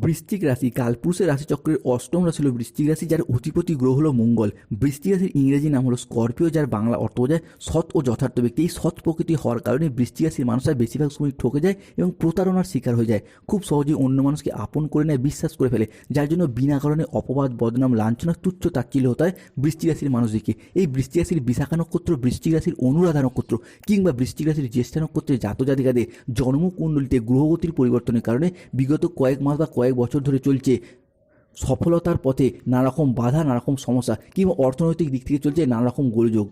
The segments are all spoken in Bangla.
বৃশ্চিক রাশি কালপুরুষের রাশিচক্রের অষ্টম রাশি হল বৃশ্চিক রাশি, যার অধিপতি গ্রহ হল মঙ্গল। বৃশ্চিক রাশির ইংরেজি নাম হলো স্করপিও, যার বাংলা অর্থ বোঝায় সৎ ও যথার্থ ব্যক্তি। এই সৎ প্রকৃতি হওয়ার কারণে বৃশ্চিক রাশির মানুষরা বেশিরভাগ সময় ঠকে যায় এবং প্রতারণার শিকার হয়ে যায়। খুব সহজেই অন্য মানুষকে আপন করে নেয়, বিশ্বাস করে ফেলে, যার জন্য বিনা কারণে অপবাদ, বদনাম, লাঞ্ছনা, তুচ্ছ তাচ্ছিল্য হতে হয় বৃশ্চিক রাশির মানুষদেরকে এই বৃশ্চিক রাশির বিশাখা নক্ষত্র বৃশ্চিক রাশির অনুরাধা নক্ষত্র কিংবা বৃশ্চিক রাশির জ্যেষ্ঠা নক্ষত্রের জাতজাতিকাদের জন্মকুণ্ডলিতে গ্রহগতির পরিবর্তনের কারণে বিগত কয়েক মাস বা কয়েক বছর ধরে চলছে। সফলতার পথে নানারকম বাধা, নানারকম সমস্যা কিংবা অর্থনৈতিক দিক থেকে চলছে নানারকম গোলযোগ।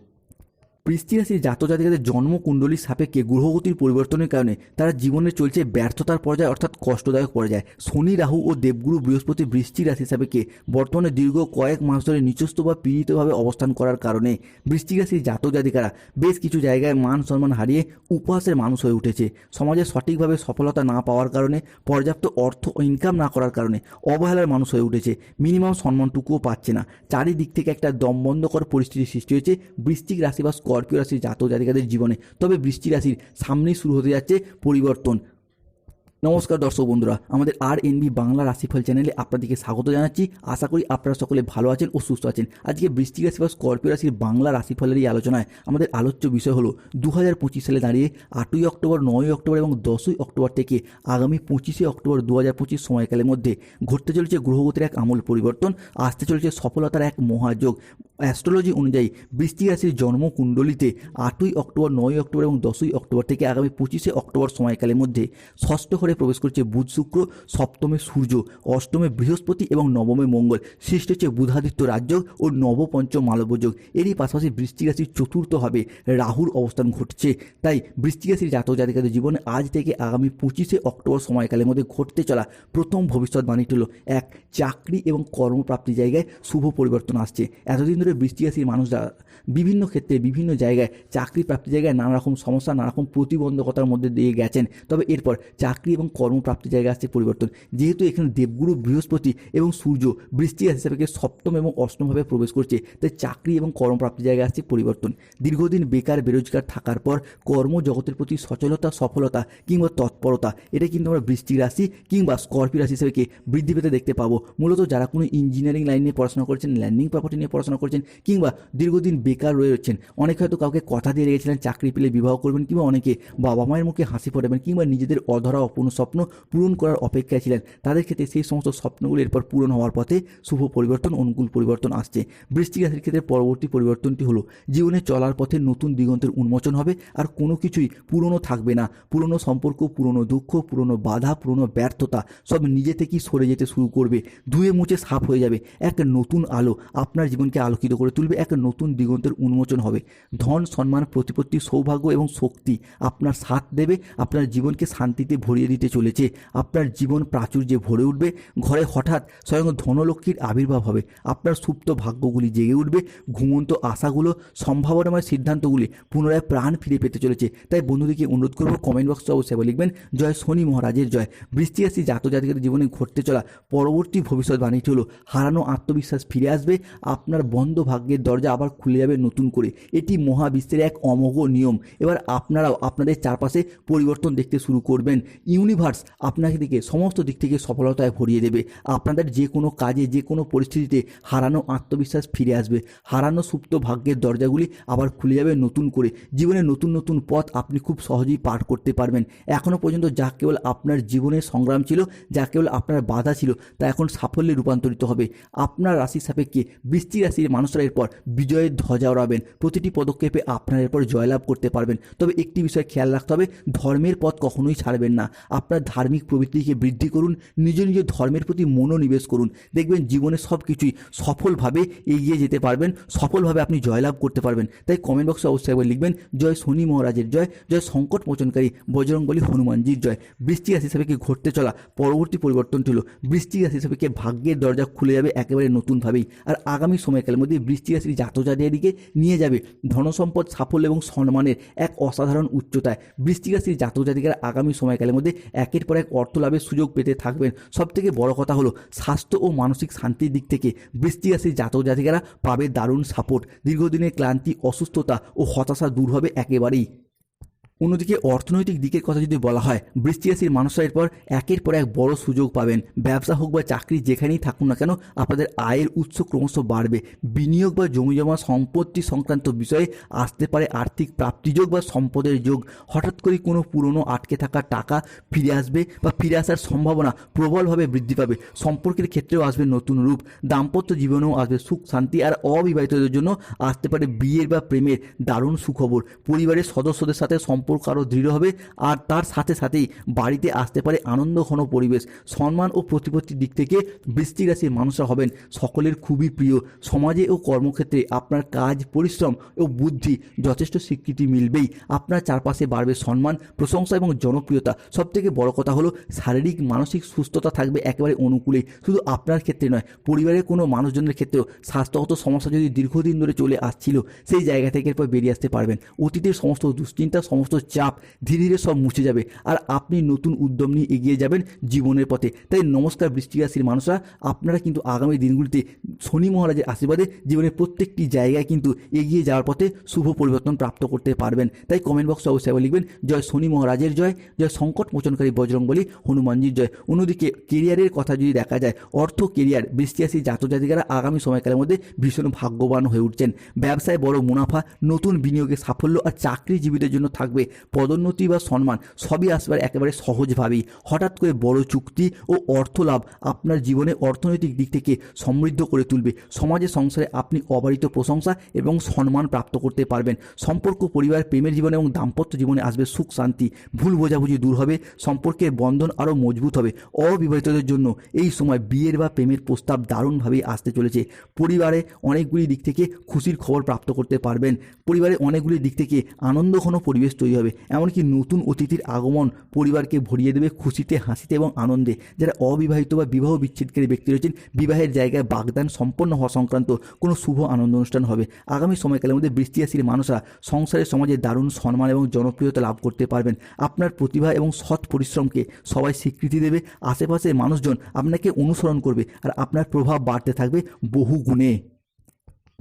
বৃষ্টি রাশির জাতজাতিকাদের জন্মকুণ্ডলীর সাপেক্ষে গ্রহগতির পরিবর্তনের কারণে তারা জীবনে চলছে ব্যর্থতার পর্যায়ে অর্থাৎ কষ্টদায়ক পর্যায়ে। শনি, রাহু ও দেবগুরু বৃহস্পতি বৃষ্টি রাশি সাপেক্ষে বর্তমানে দীর্ঘ কয়েক মাস ধরে নিচস্থ বা পীড়িতভাবে অবস্থান করার কারণে বৃষ্টি রাশির জাতজাতিকারা বেশ কিছু জায়গায় মান সম্মান হারিয়ে উপহাসের মানুষ হয়ে উঠেছে। সমাজে সঠিকভাবে সফলতা না পাওয়ার কারণে, পর্যাপ্ত অর্থ ও ইনকাম না করার কারণে অবহেলার মানুষ হয়ে উঠেছে। মিনিমাম সম্মানটুকুও পাচ্ছে না। চারিদিক থেকে একটা দমবন্ধকর পরিস্থিতি সৃষ্টি হয়েছে। বৃষ্টিক রাশি বা স্করপিও রাশির জাতক জাতিকাদের জীবনে। তবে বৃষ্টি রাশির সামনেই শুরু হতে যাচ্ছে পরিবর্তন। নমস্কার দর্শক বন্ধুরা, আমাদের আর এনবি বাংলা রাশিফল চ্যানেলে আপনাদেরকে স্বাগত জানাচ্ছি। আশা করি আপনারা সকলে ভালো আছেন ও সুস্থ আছেন। আজকে বৃষ্টিক রাশি বা স্করপিও রাশির বাংলা রাশিফলের এই আলোচনায় আমাদের আলোচ্য বিষয় হলো দু হাজার পঁচিশ সালে দাঁড়িয়ে আটই অক্টোবর, নয়ই অক্টোবর এবং দশই অক্টোবর থেকে আগামী পঁচিশে অক্টোবর দু হাজার পঁচিশ সময়কালের মধ্যে ঘটতে চলেছে গ্রহগতির এক আমূল পরিবর্তন। আসতে চলেছে সফলতার এক মহাযোগ। অ্যাস্ট্রোলজি অনুযায়ী বৃষ্টি রাশির জন্মকুণ্ডলিতে আটই অক্টোবর নয়ই অক্টোবর এবং দশই অক্টোবর থেকে আগামী পঁচিশে অক্টোবর সময়কালের মধ্যে ষষ্ঠ ঘরে প্রবেশ করছে বুধ শুক্র, সপ্তমে সূর্য, অষ্টমে বৃহস্পতি এবং নবমে মঙ্গল। সৃষ্টি হচ্ছে বুধাদিত্য রাজ্য ও নবপঞ্চম মালবযোগ এরই পাশাপাশি বৃষ্টি রাশির চতুর্থভাবে রাহুর অবস্থান ঘটছে। তাই বৃষ্টি রাশির জাতক জাতিকাদের জীবনে আজ থেকে আগামী পঁচিশে অক্টোবর সময়কালের মধ্যে ঘটতে চলা প্রথম ভবিষ্যৎবাণীটি হলো, এক, চাকরি এবং কর্মপ্রাপ্তি জায়গায় শুভ পরিবর্তন আসছে। এতদিন ধরে বৃষ্টি রাশির মানুষরা। বিভিন্ন ক্ষেত্রে, বিভিন্ন জায়গায় চাকরি প্রাপ্তি জায়গায় নানা রকম সমস্যা, নানা রকম প্রতিবন্ধকতার মধ্যে দিয়ে গেছেন। তবে এরপর চাকরি এবং কর্মপ্রাপ্তি জায়গায় আসছে পরিবর্তন। যেহেতু এখানে দেবগুরু বৃহস্পতি এবং সূর্য বৃষ্টি রাশি হিসাবে সপ্তম এবং অষ্টমভাবে প্রবেশ করছে, তাই চাকরি এবং কর্মপ্রাপ্তি জায়গায় আসছে পরিবর্তন। দীর্ঘদিন বেকার, বেরোজগার থাকার পর কর্মজগতের প্রতি সচলতা, সফলতা কিংবা তৎপরতা, এটা কিন্তু আমরা বৃষ্টি রাশি কিংবা স্করপিও রাশি হিসেবে বৃদ্ধি পেতে দেখতে পাবো। মূলত যারা কোনো ইঞ্জিনিয়ারিং লাইন নিয়ে পড়াশোনা করছেন ল্যান্ডিং প্রপার্টি নিয়ে পড়াশোনা করছেন কিংবা দীর্ঘদিন বেকার রয়ে রয়েছেন, অনেকে হয়তো কাউকে কথা দিয়ে রেখেছিলেন, চাকরি পেলে বিবাহ করবেন কিংবা অনেকে বাবা মায়ের মুখে হাসি ফোটাবেন কিংবা নিজেদের অধরা অপূর্ণ স্বপ্ন পূরণ করার অপেক্ষায় ছিলেন। তাদের ক্ষেত্রে সেই সমস্ত স্বপ্নগুলো এরপর পূরণ হওয়ার পথে শুভ পরিবর্তন, অনুকূল পরিবর্তন আসছে। বৃষ্টিক রাশির ক্ষেত্রে পরবর্তী পরিবর্তনটি হলো, জীবনে চলার পথে নতুন দিগন্তের উন্মোচন হবে আর কোনো কিছুই পুরনো থাকবে না। পুরনো সম্পর্ক, পুরনো দুঃখ, পুরনো বাধা, পুরনো ব্যর্থতা সব নিজে থেকেই সরে যেতে শুরু করবে। ধুয়ে মুছে সাফ হয়ে যাবে। এক নতুন আলো আপনার জীবনকে আলোকিত করে তুলবে এক নতুন দিগন্তের উন্মোচন হবে। ধন, সম্মান, প্রতিপত্তি, সৌভাগ্য এবং শক্তি আপনার সাথ দেবে, আপনার জীবনকে শান্তিতে ভরিয়ে দিতে চলেছে, আপনার জীবন প্রাচুর্যে ভরে উঠবে, ঘরে হঠাৎ স্বয়ং ধনলক্ষ্মীর আবির্ভাব হবে, আপনার সুপ্ত ভাগ্যগুলি জেগে উঠবে, ঘুমন্ত আশাগুলো, সম্ভাবনাময় সিদ্ধান্তগুলি পুনরায় প্রাণ ফিরে পেতে চলেছে। তাই বন্ধুদেরকে অনুরোধ করব কমেন্ট বক্সে অবশ্যই লিখবেন, জয় শনি মহারাজের জয়। বৃষ্টি রাশি জাতজাতিকের জীবনে ঘটতে চলা পরবর্তী ভবিষ্যৎ ভবিষ্যৎবাণীটি হলো, হারানো আত্মবিশ্বাস ফিরে আসবে, আপনার বন্ধ ভাগ্যের দরজা আবার খুলে যাবে নতুন করে। এটি মহাবিশ্বের এক অমোঘ নিয়ম। এবার আপনারাও আপনাদের চারপাশে পরিবর্তন দেখতে শুরু করবেন। ইউনিভার্স আপনাকে দিকে সমস্ত দিক থেকে সফলতায় ভরিয়ে দেবে। আপনাদের যে কোনো কাজে, যে কোনো পরিস্থিতিতে হারানো আত্মবিশ্বাস ফিরে আসবে। হারানো সুপ্ত ভাগ্যের দরজাগুলি আবার খুলে যাবে নতুন করে। জীবনে নতুন নতুন পথ আপনি খুব সহজেই পার করতে পারবেন। এখনও পর্যন্ত যা কেবল আপনার জীবনের সংগ্রাম ছিল, যা কেবল আপনার বাধা ছিল, তা এখন সাফল্যে রূপান্তরিত হবে। আপনার রাশির সাপেক্ষে বৃষ্টি রাশির মানুষরা এরপর বিজয়ের ধ্বজা ওড়াবেন প্রতিটি পদক্ষেপে আপনার এরপর জয়লাভ করতে পারবেন। তবে একটি বিষয় খেয়াল রাখতে হবে, ধর্মের পথ কখনোই ছাড়বেন না। আপনার ধার্মিক প্রবৃত্তিকে বৃদ্ধি করুন, নিজ নিজ ধর্মের প্রতি মনোনিবেশ করুন। দেখবেন জীবনে সব কিছুই সফলভাবে এগিয়ে যেতে পারবেন, সফলভাবে আপনি জয়লাভ করতে পারবেন। তাই কমেন্ট বক্সে অবশ্যই একবার লিখবেন, জয় শনি মহারাজের জয় জয় সংকট মোচনকারী বজরঙ্গলী হনুমানজির জয়। বৃষ্টি রাশি হিসাবে ঘটতে চলা, পরবর্তী পরিবর্তন ছিল বৃষ্টি রাশি হিসাবে ভাগ্যের দরজা খুলে যাবে একেবারে নতুনভাবেই। আর আগামী সময়কালের মধ্যে বৃষ্টি রাশির জাতজাতির দিকে নিয়ে যাবে, ধনসম্পদ, সাফল্য এবং সম্মানের এক অসাধারণ উচ্চতায় বৃষ্টি রাশির জাতক জাতিকারা আগামী সময়কালের মধ্যে একের পর এক অর্থ লাভের সুযোগ পেতে থাকবেন। সব থেকে বড় কথা হলো স্বাস্থ্য ও মানসিক শান্তির দিক থেকে বৃষ্টি রাশির জাতক জাতিকারা পাবে দারুণ সাপোর্ট। দীর্ঘদিনের ক্লান্তি, অসুস্থতা ও হতাশা দূর হবে একেবারেই। অন্যদিকে অর্থনৈতিক দিকের কথা যদি বলা হয় বৃষ্টি রাশির মানুষরা এরপর একের পর এক বড় সুযোগ পাবেন। ব্যবসা হোক বা চাকরি যেখানেই থাকুন না কেন, আপনাদের আয়ের উৎস ক্রমশ বাড়বে। বিনিয়োগ বা জমি জমা সম্পত্তি সংক্রান্ত বিষয়ে আসতে পারে আর্থিক প্রাপ্তিযোগ বা সম্পদের যোগ। হঠাৎ করে কোনো পুরনো আটকে থাকা টাকা ফিরে আসবে বা ফিরে আসার সম্ভাবনা প্রবলভাবে বৃদ্ধি পাবে। সম্পর্কের ক্ষেত্রেও আসবে নতুন রূপ। দাম্পত্য জীবনেও আসবে সুখ, শান্তি আর অবিবাহিতদের জন্য আসতে পারে বিয়ের বা প্রেমের দারুণ সুখবর। পরিবারের সদস্যদের সাথে সম্পর্ক আরও দৃঢ় হবে আর তার সাথে সাথেই বাড়িতে আসতে পারে আনন্দ ঘন পরিবেশ। সম্মান ও প্রতিপত্তির দিক থেকে বৃষ্টিক রাশির মানুষরা হবেন সকলের খুবই প্রিয়। সমাজে ও কর্মক্ষেত্রে আপনার কাজ, পরিশ্রম ও বুদ্ধি যথেষ্ট স্বীকৃতি মিলবেই। আপনার চারপাশে বাড়বে সম্মান, প্রশংসা এবং জনপ্রিয়তা। সবথেকে বড় কথা হলো শারীরিক, মানসিক সুস্থতা থাকবে একেবারে অনুকূলেই। শুধু আপনার ক্ষেত্রে নয়, পরিবারের কোনো মানুষজনের ক্ষেত্রেও স্বাস্থ্যগত সমস্যা যদি দীর্ঘদিন ধরে চলে আসছিল, সেই জায়গা থেকে এরপর বেরিয়ে আসতে পারবেন। অতীতের সমস্ত দুশ্চিন্তা, সমস্ত চাপ ধীরে ধীরে সব মুছে যাবে। আর আপনি নতুন উদ্যম নিয়ে এগিয়ে যাবেন জীবনের পথে। তাই নমস্কার বৃষ্টি রাশির মানুষরা, আপনারা কিন্তু আগামী দিনগুলিতে শনি মহারাজের আশীর্বাদে জীবনের প্রত্যেকটি জায়গায় কিন্তু এগিয়ে যাওয়ার পথে শুভ পরিবর্তন প্রাপ্ত করতে পারবেন। তাই কমেন্ট বক্সে অবশ্যই লিখবেন, জয় শনি মহারাজের জয় জয় সংকট মোচনকারী বজরংবলী হনুমানজির জয়। অন্যদিকে কেরিয়ারের কথা যদি দেখা যায়, অর্থ কেরিয়ার বৃষ্টি রাশির জাতজাতিকারা আগামী সময়কালের মধ্যে ভীষণ ভাগ্যবান হয়ে উঠছেন। ব্যবসায় বড় মুনাফা, নতুন বিনিয়োগে সাফল্য আর চাকরিজীবীদের জন্য থাকবে। পদোন্নতি বা সম্মান সবই আসবে একেবারে সহজভাবেই। হঠাৎ করে বড় চুক্তি ও অর্থ লাভ আপনার জীবনে অর্থনৈতিক দিক থেকে সমৃদ্ধ করে তুলবে। সমাজে, সংসারে আপনি অবারিত প্রশংসা এবং সম্মান প্রাপ্ত করতে পারবেন। সম্পর্ক, পরিবার, প্রেমের জীবনে এবং দাম্পত্য জীবনে আসবে সুখ, শান্তি। ভুল বোঝাবুঝি দূর হবে, সম্পর্কের বন্ধন আরও মজবুত হবে। অবিবাহিতদের জন্য এই সময় বিয়ের বা প্রেমের প্রস্তাব দারুণভাবেই আসতে চলেছে। পরিবারে অনেকগুলি দিক থেকে খুশির খবর প্রাপ্ত করতে পারবেন। পরিবারে অনেকগুলি দিক থেকে আনন্দঘন পরিবেশ তৈরি হবে। এমনকি নতুন অতিথির আগমন পরিবারকে ভরিয়ে দেবে খুশিতে, হাসিতে এবং আনন্দে। যারা অবিবাহিত বা বিবাহ বিচ্ছেদকারী ব্যক্তি রয়েছেন, বিবাহের জায়গায় বাগদান সম্পন্ন হওয়া সংক্রান্ত কোনো শুভ আনন্দ অনুষ্ঠান হবে। আগামী সময়কালের মধ্যে বৃষ্টি রাশির মানুষরা সংসারের সমাজে দারুণ সম্মান এবং জনপ্রিয়তা লাভ করতে পারবেন। আপনার প্রতিভা এবং সৎ পরিশ্রমকে সবাই স্বীকৃতি দেবে। আশেপাশের মানুষজন আপনাকে অনুসরণ করবে আর আপনার প্রভাব বাড়তে থাকবে বহু গুণে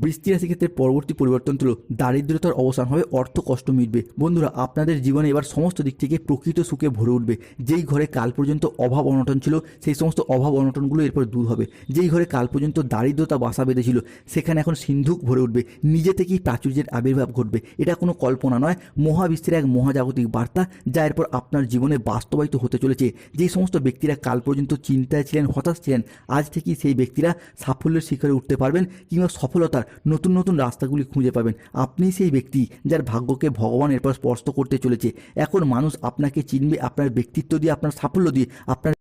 বৃষ্টি রাশি ক্ষেত্রে পরবর্তী পরিবর্তন হলো দারিদ্রতার অবসান হবে, অর্থ কষ্ট মিটবে। বন্ধুরা, আপনাদের জীবনে এবার সমস্ত দিক থেকে প্রকৃত সুখে ভরে উঠবে। যেই ঘরে কাল পর্যন্ত অভাব অনটন ছিল, সেই সমস্ত অভাব অনটনগুলো এরপর দূর হবে। যেই ঘরে কাল পর্যন্ত দারিদ্রতা বাসা বেঁধেছিল সেখানে এখন সিন্ধুক ভরে উঠবে। নিজে থেকেই প্রাচুর্যের আবির্ভাব ঘটবে। এটা কোনো কল্পনা নয়। মহাবিশ্বের এক মহাজাগতিক বার্তা, যা এরপর আপনার জীবনে বাস্তবায়িত হতে চলেছে। যেই সমস্ত ব্যক্তিরা কাল পর্যন্ত চিন্তায় ছিলেন, হতাশ ছিলেন, আজ থেকেই সেই ব্যক্তিরা সাফল্যের শিখরে উঠতে পারবেন কিংবা সফলতার নতুন নতুন রাস্তাগুলি খুঁজে পাবেন। আপনি সেই ব্যক্তি যার ভাগ্যকে ভগবান এরপর স্পর্শ করতে চলেছে। এখন মানুষ আপনাকে চিনবে, আপনার ব্যক্তিত্ব দিয়ে, আপনার সাফল্য দিয়ে, আপনার